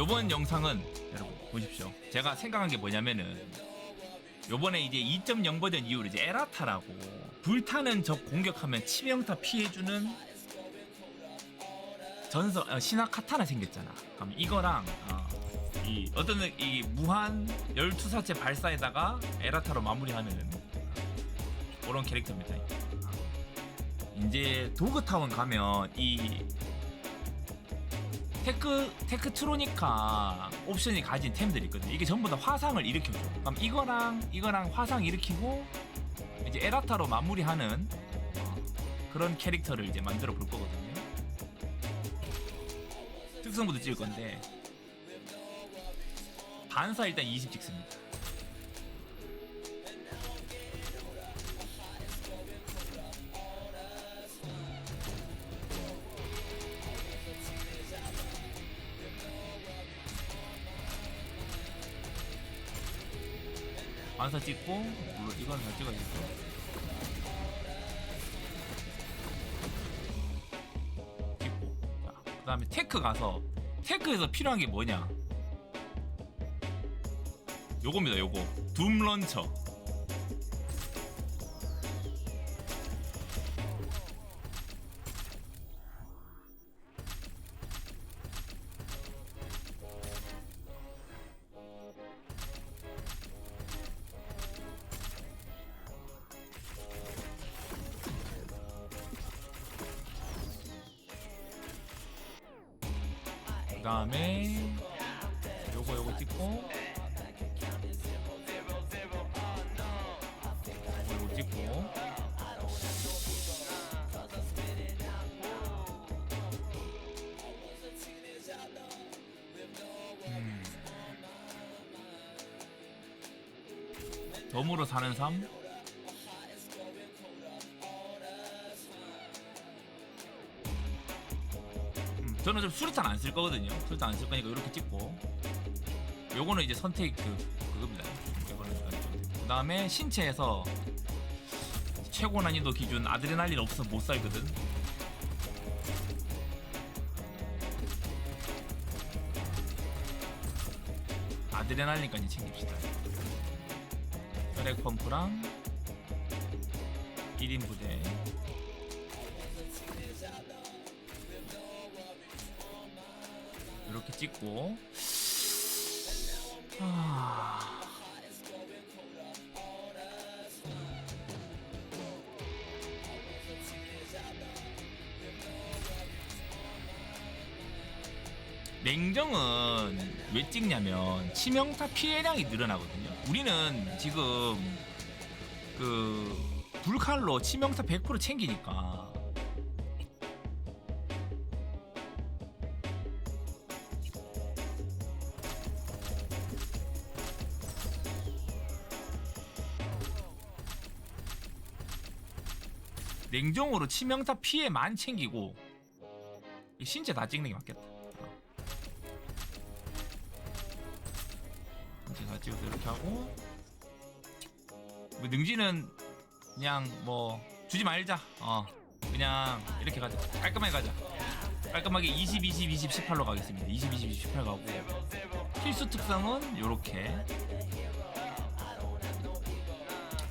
요번 영상은 여러분 보십시오. 제가 생각한 게 뭐냐면은 요번에 이제 2.0 버전 이후로 이제 에라타라고 불타는 적 공격하면 치명타 피해주는 전설 어, 신화 카타나 생겼잖아. 그럼 이거랑 어, 이 어떤 이 무한 열투사체 발사에다가 에라타로 마무리하는 그런 캐릭터입니다. 이제 도그타운 가면 이 테크 테크 트로니카 옵션이 가진 템들이 있거든요. 이게 전부 다 화상을 일으켜줘. 그럼 이거랑 이거랑 화상 일으키고 이제 에라타로 마무리하는 어, 그런 캐릭터를 이제 만들어 볼 거거든요. 특성부도 찍을 건데 반사 일단 20 찍습니다. 반사 찍고 물론 이건 다 찍어야겠죠. 찍고 자 그 다음에 테크 가서 테크에서 필요한 게 뭐냐? 요겁니다. 요거 둠 런처. 그 다음에 요거 요거 찍고. 요거 요거 찍고. 음. 덤으로 사는 삶 저는 좀 수류탄 안 쓸 거거든요. 수류탄 안 쓸 거니까 이렇게 찍고 요거는 이제 선택 그 그겁니다. 이거는 그 다음에 신체에서 최고 난이도 기준 아드레날린 없어서 못 살거든. 아드레날린까지 챙깁시다. 혈액 펌프랑 1인 부대. 이렇게 찍고. 아... 냉정은 왜 찍냐면 치명타 피해량이 늘어나거든요. 우리는 지금 그 불칼로 치명타 100% 챙기니까 냉정으로 치명타 피해만 챙기고 이 신체 다 찍는 게 맞겠다. 어. 신체 다 찍어서 이렇게 하고 뭐 능지는 그냥 뭐 주지 말자. 어 그냥 이렇게 가자. 깔끔하게 가자. 깔끔하게 20, 20, 20, 18로 가겠습니다. 20, 20, 20, 18 가고 필수 특성은 요렇게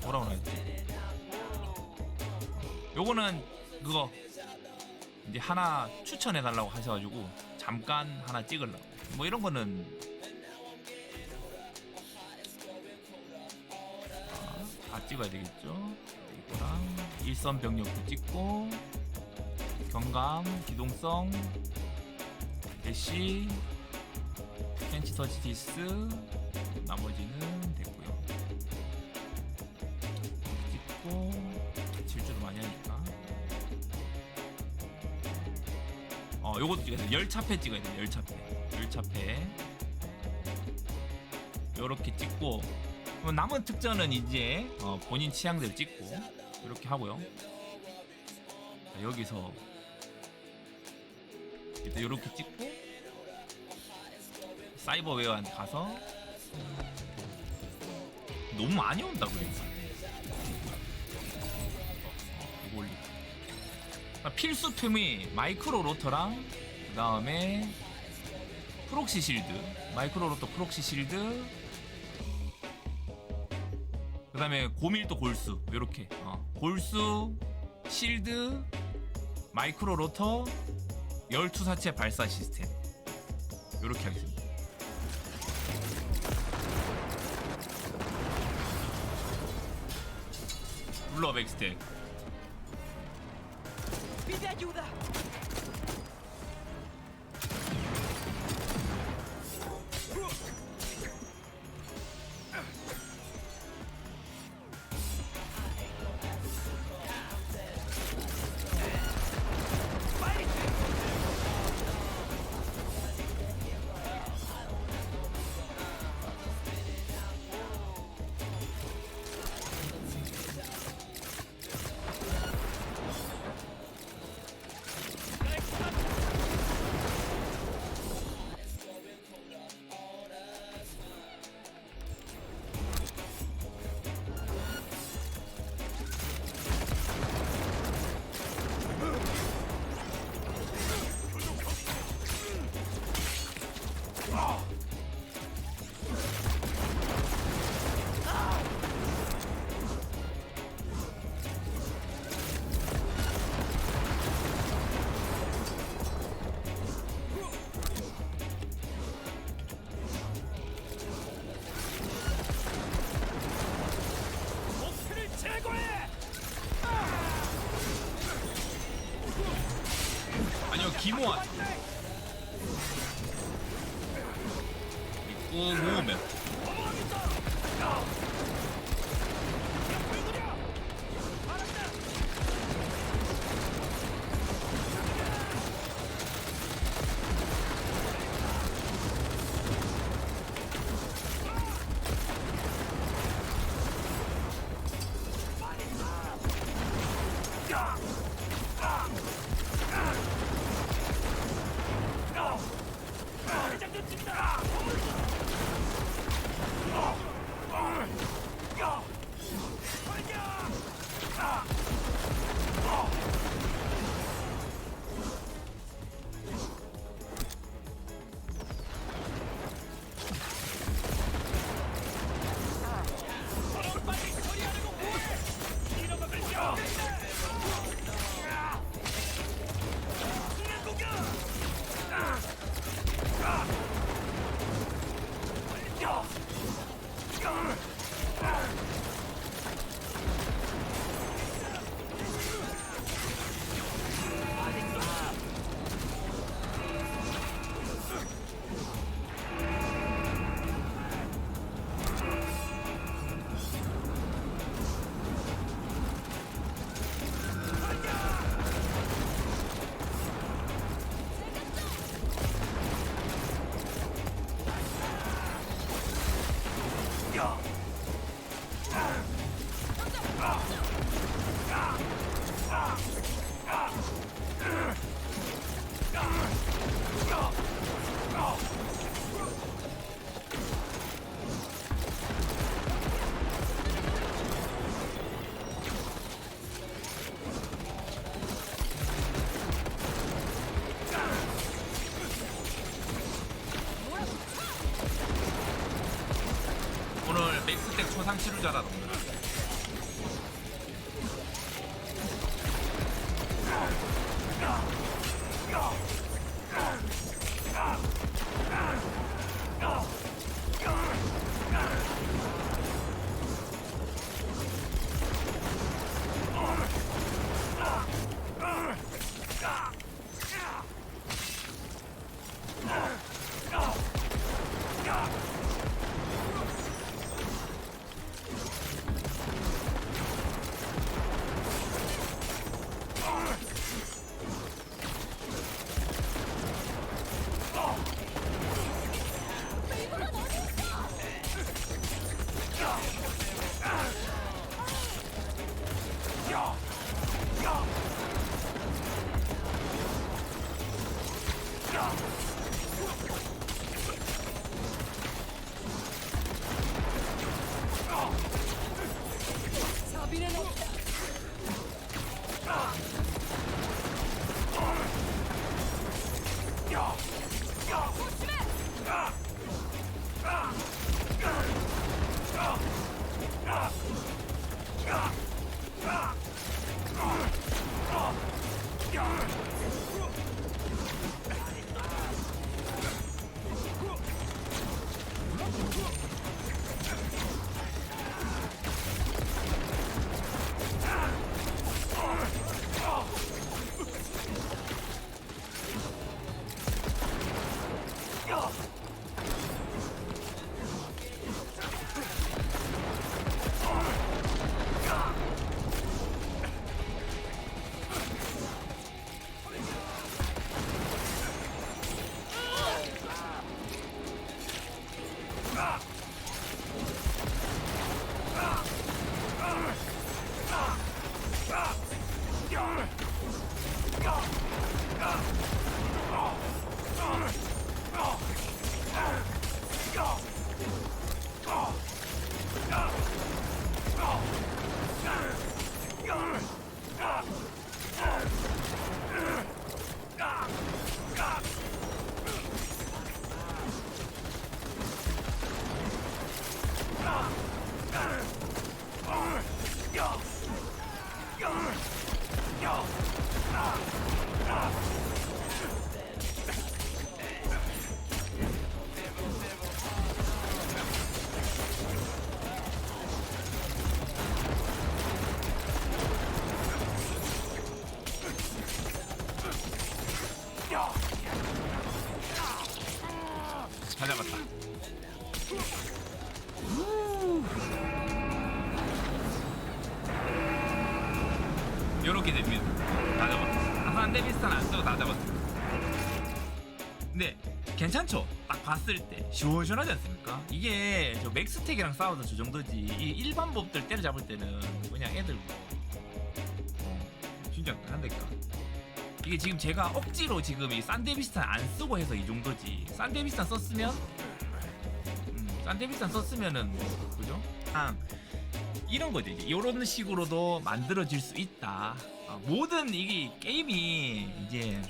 뭐라고 나했지 요거는 그거 이제 하나 추천해 달라고 하셔가지고 잠깐 하나 찍으려고. 뭐 이런 거는 아, 다 찍어야 되겠죠? 이거랑 일선 병력도 찍고 경감 기동성 대시 펜치 터치 디스 나머지는 됐고요 요것도 찍어야 돼 열차패 찍어야 돼 열차패. 열차패. 요렇게 찍고 남은 특전은 이제 어, 본인 취향대로 찍고 이렇게 하고요. 자, 여기서 일단 이렇게 찍고 사이버웨어한테 가서 너무 많이 온다 그러니 그러니까 필수템이 마이크로 로터랑 그 다음에 프록시 실드, 마이크로 로터 프록시 실드, 그 다음에 고밀도 골수 이렇게 어. 골수, 실드, 마이크로 로터, 열투 사체 발사 시스템 이렇게 하겠습니다. 룰러 백스택 ¡Pide ayuda! 있 よっ! 다 잡았다. 요렇게 됩니다. 다 잡았다. 상대 비슷한 안 쓰고 다 잡았다. 근데 괜찮죠? 딱 봤을 때 시원시원하지 않습니까? 이게 저 맥스텍이랑 싸워도 저 정도지 이 일반 법들 때려잡을 때는 그냥 애들 어, 진짜 한대까 이게 지금 제가 억지로 지금 이 산데비스탄 안 쓰고 해서 이 정도지 산데비스탄 썼으면 음, 산데비스탄 썼으면은 뭐 그죠? 아, 이런 거지 이제 이런 식으로도 만들어질 수 있다. 아, 모든 이게 게임이 이제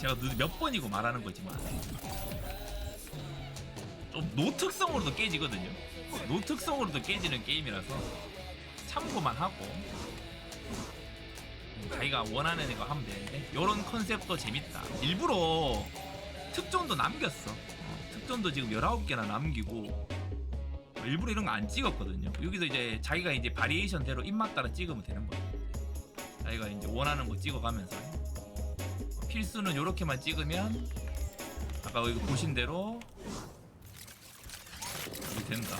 제가 누- 몇 번이고 말하는 거지만 좀 노특성으로도 깨지거든요. 노특성으로도 깨지는 게임이라서 참고만 하고 자기가 원하는 거 하면 되는데 이런 컨셉도 재밌다. 일부러 특전도 남겼어. 어, 특전도 지금 19개나 남기고 일부러 이런 거 안 찍었거든요. 여기서 이제 자기가 이제 바리에이션대로 입맛 따라 찍으면 되는 거예요. 자기가 이제 원하는 거 찍어가면서. 필수는 이렇게만 찍으면 아까 여기 보신 대로 된다